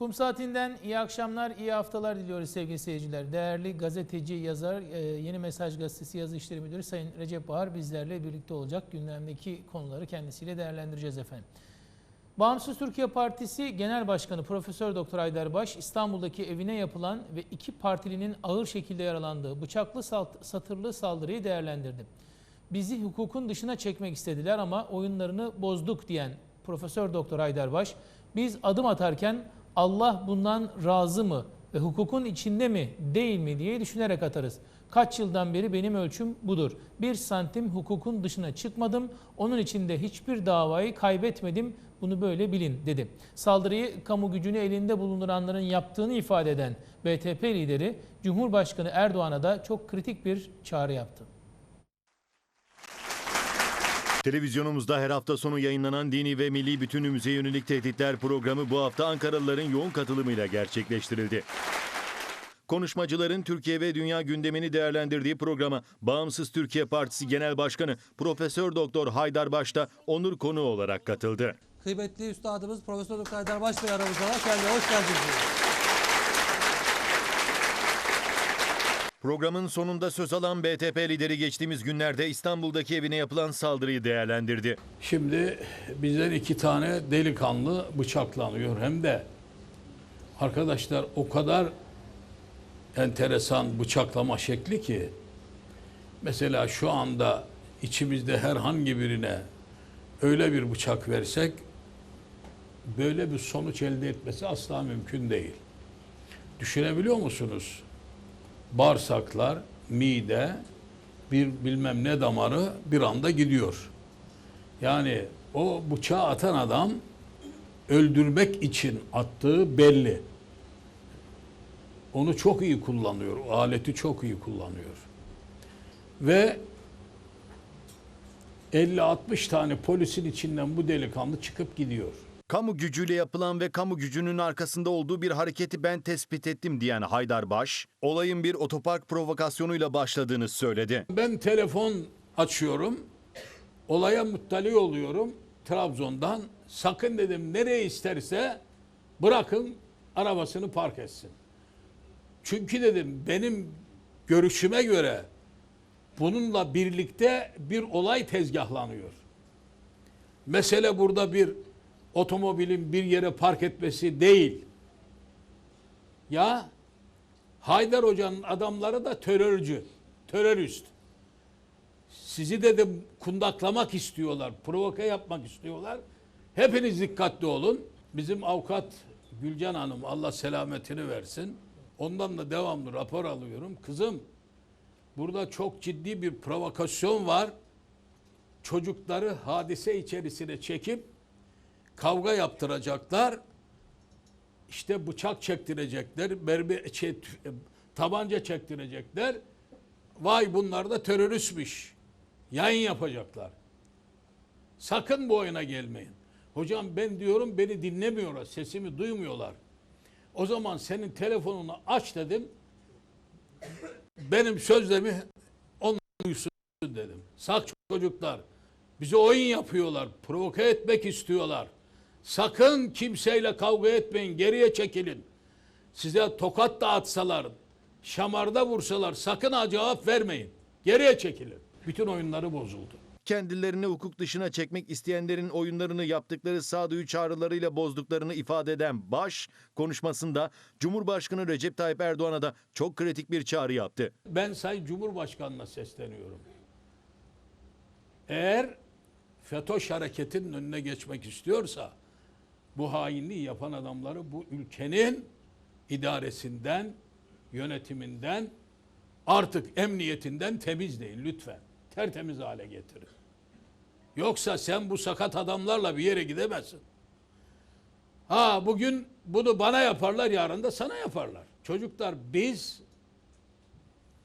Kum Saatinden iyi akşamlar, iyi haftalar diliyoruz sevgili seyirciler. Değerli gazeteci, yazar, e, Yeni Mesaj Gazetesi Yazı İşleri Müdürü Sayın Recep Bahar bizlerle birlikte olacak. Gündemdeki konuları kendisiyle değerlendireceğiz efendim. Bağımsız Türkiye Partisi Genel Başkanı Profesör Doktor Haydar Baş, İstanbul'daki evine yapılan ve iki partilinin ağır şekilde yaralandığı bıçaklı satırlı saldırıyı değerlendirdi. Bizi hukukun dışına çekmek istediler ama oyunlarını bozduk diyen Profesör Doktor Haydar Baş, biz adım atarken Allah bundan razı mı ve hukukun içinde mi değil mi diye düşünerek atarız. Kaç yıldan beri benim ölçüm budur. Bir santim hukukun dışına çıkmadım. Onun içinde hiçbir davayı kaybetmedim. Bunu böyle bilin dedi. Saldırıyı kamu gücünü elinde bulunduranların yaptığını ifade eden BTP lideri Cumhurbaşkanı Erdoğan'a da çok kritik bir çağrı yaptı. Televizyonumuzda her hafta sonu yayınlanan dini ve milli bütünlüğümüze yönelik tehditler programı bu hafta Ankaralıların yoğun katılımıyla gerçekleştirildi. Konuşmacıların Türkiye ve dünya gündemini değerlendirdiği programa Bağımsız Türkiye Partisi Genel Başkanı Profesör Doktor Haydar Baş da onur konuğu olarak katıldı. Kıymetli üstadımız Profesör Doktor Haydar Baş Bey aramızda var. Kendine hoş geldiniz. Programın sonunda söz alan BTP lideri geçtiğimiz günlerde İstanbul'daki evine yapılan saldırıyı değerlendirdi. Şimdi bizden iki tane delikanlı bıçaklanıyor hem de arkadaşlar o kadar enteresan bıçaklama şekli ki mesela şu anda içimizde herhangi birine öyle bir bıçak versek böyle bir sonuç elde etmesi asla mümkün değil. Düşünebiliyor musunuz? Bağırsaklar, mide, bir bilmem ne damarı bir anda gidiyor. Yani o bıçağı atan adam öldürmek için attığı belli. Onu çok iyi kullanıyor. O aleti çok iyi kullanıyor. Ve 50-60 tane polisin içinden bu delikanlı çıkıp gidiyor. Kamu gücüyle yapılan ve kamu gücünün arkasında olduğu bir hareketi ben tespit ettim diyen Haydar Baş, olayın bir otopark provokasyonuyla başladığını söyledi. Ben telefon açıyorum. Olaya muttali oluyorum Trabzon'dan. Sakın dedim nereye isterse bırakın arabasını park etsin. Çünkü dedim benim görüşüme göre bununla birlikte bir olay tezgahlanıyor. Mesele burada bir otomobilin bir yere park etmesi değil. Ya Haydar Hoca'nın adamları da terörcü, terörist. Sizi dedim kundaklamak istiyorlar, provoke yapmak istiyorlar. Hepiniz dikkatli olun. Bizim avukat Gülcan Hanım Allah selametini versin. Ondan da devamlı rapor alıyorum. Kızım burada çok ciddi bir provokasyon var. Çocukları hadise içerisine çekip kavga yaptıracaklar. İşte bıçak çektirecekler, mermi, şey, tü- tabanca çektirecekler. Vay bunlar da teröristmiş. Yayın yapacaklar. Sakın bu oyuna gelmeyin. Hocam ben diyorum beni dinlemiyorlar, sesimi duymuyorlar. O zaman senin telefonunu aç dedim. Benim sözlerimi onlar duysun dedim. Sak çocuklar. Bize oyun yapıyorlar. Provoke etmek istiyorlar. Sakın kimseyle kavga etmeyin. Geriye çekilin. Size tokat da atsalar, şamarda vursalar sakın ha cevap vermeyin. Geriye çekilin. Bütün oyunları bozuldu. Kendilerini hukuk dışına çekmek isteyenlerin oyunlarını yaptıkları sağduyu çağrılarıyla bozduklarını ifade eden Baş, konuşmasında Cumhurbaşkanı Recep Tayyip Erdoğan'a da çok kritik bir çağrı yaptı. Ben Sayın Cumhurbaşkanı'na sesleniyorum. Eğer FETÖ hareketinin önüne geçmek istiyorsa bu hainliği yapan adamları bu ülkenin idaresinden, yönetiminden, artık emniyetinden temizleyin lütfen. Tertemiz hale getirin. Yoksa sen bu sakat adamlarla bir yere gidemezsin. Ha bugün bunu bana yaparlar, yarın da sana yaparlar. Çocuklar biz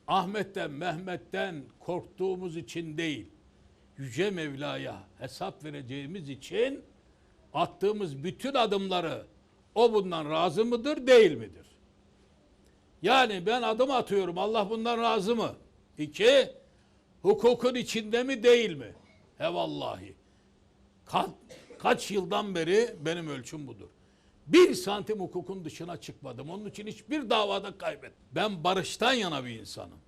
Ahmet'ten, Mehmet'ten korktuğumuz için değil, Yüce Mevla'ya hesap vereceğimiz için attığımız bütün adımları o bundan razı mıdır, değil midir? Yani ben adım atıyorum, Allah bundan razı mı? İki, hukukun içinde mi, değil mi? He vallahi. Ka- kaç yıldan beri benim ölçüm budur. Bir santim hukukun dışına çıkmadım. Onun için hiçbir davada kaybettim. Ben barıştan yana bir insanım.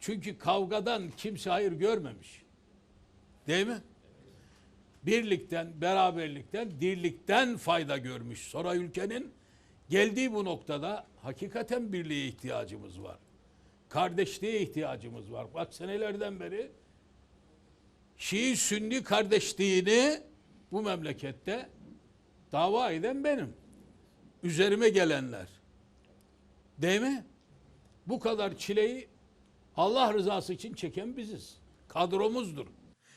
Çünkü kavgadan kimse hayır görmemiş. Değil mi? Birlikten, beraberlikten, dirlikten fayda görmüş. Sonra ülkenin geldiği bu noktada hakikaten birliğe ihtiyacımız var. Kardeşliğe ihtiyacımız var. Bak senelerden beri Şii Sünni kardeşliğini bu memlekette dava eden benim. Üzerime gelenler. Değil mi? Bu kadar çileyi Allah rızası için çeken biziz. Kadromuzdur.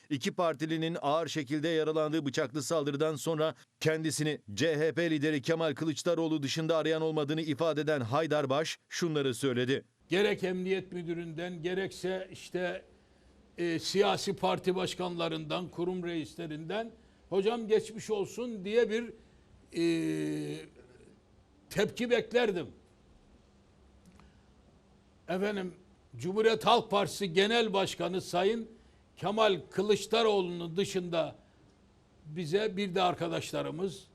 İki partilinin ağır şekilde yaralandığı bıçaklı saldırıdan sonra kendisini CHP lideri Kemal Kılıçdaroğlu dışında arayan olmadığını ifade eden Haydarbaş şunları söyledi. Gerek emniyet müdüründen gerekse işte e, siyasi parti başkanlarından, kurum reislerinden hocam geçmiş olsun diye bir e, tepki beklerdim. Efendim Cumhuriyet Halk Partisi Genel Başkanı Sayın Kemal Kılıçdaroğlu'nun dışında bize bir de arkadaşlarımız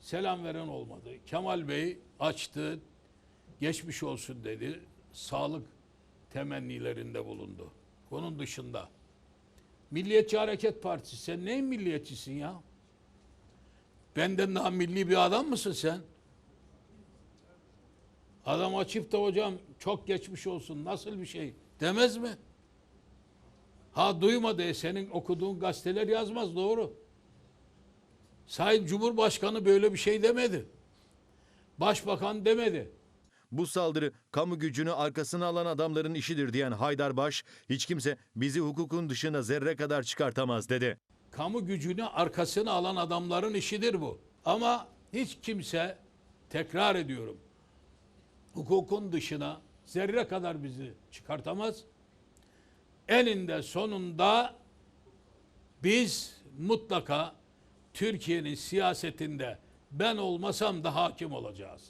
selam veren olmadı. Kemal Bey açtı, geçmiş olsun dedi. Sağlık temennilerinde bulundu. Onun dışında. Milliyetçi Hareket Partisi sen neyin milliyetçisin ya? Benden daha milli bir adam mısın sen? Adam açıp da hocam çok geçmiş olsun nasıl bir şey demez mi? Ha duymadı senin okuduğun gazeteler yazmaz doğru. Sayın Cumhurbaşkanı böyle bir şey demedi. Başbakan demedi. Bu saldırı kamu gücünü arkasına alan adamların işidir diyen Haydarbaş, hiç kimse bizi hukukun dışına zerre kadar çıkartamaz dedi. kamu gücünü arkasına alan adamların işidir bu. Ama hiç kimse tekrar ediyorum. Hukukun dışına zerre kadar bizi çıkartamaz. Eninde sonunda biz mutlaka Türkiye'nin siyasetinde ben olmasam da hakim olacağız.